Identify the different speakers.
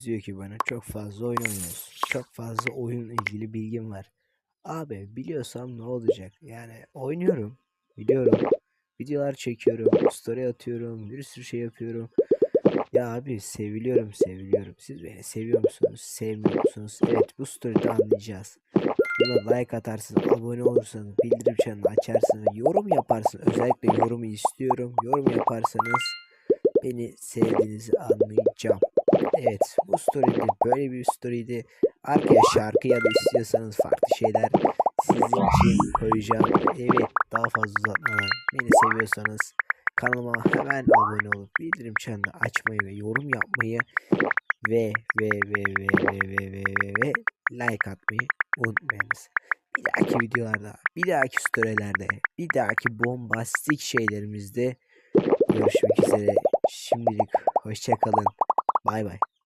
Speaker 1: diyor ki bana çok fazla oyun oynuyorsun. Çok fazla oyun ilgili bilgim var. Abi biliyorsam ne olacak? Yani oynuyorum. Biliyorum. Videolar çekiyorum. Story atıyorum. Bir sürü şey yapıyorum. Ya abi seviliyorum seviliyorum. Siz beni seviyor musunuz? Sevmiyor musunuz? Evet bu story'de anlayacağız. Buna like atarsın, abone olursanız, bildirim çanını açarsın yorum yaparsın. Özellikle yorumu istiyorum. Yorum yaparsanız beni sevdiğinizi anlayacağım. Evet bu story'de böyle bir story'di. Arkaya şarkı ya da istiyorsanız farklı şeyler sizin için koyacağım. Evet daha fazla uzatmadan beni seviyorsanız kanalıma hemen abone olup bildirim çanını açmayı ve yorum yapmayı ve ve ve ve ve ve ve ve ve like atmayı unutmayınız. Bir dahaki videolarda, bir dahaki storylerde, bir dahaki bombastik şeylerimizde görüşmek üzere. Şimdilik hoşça kalın. Bay bay.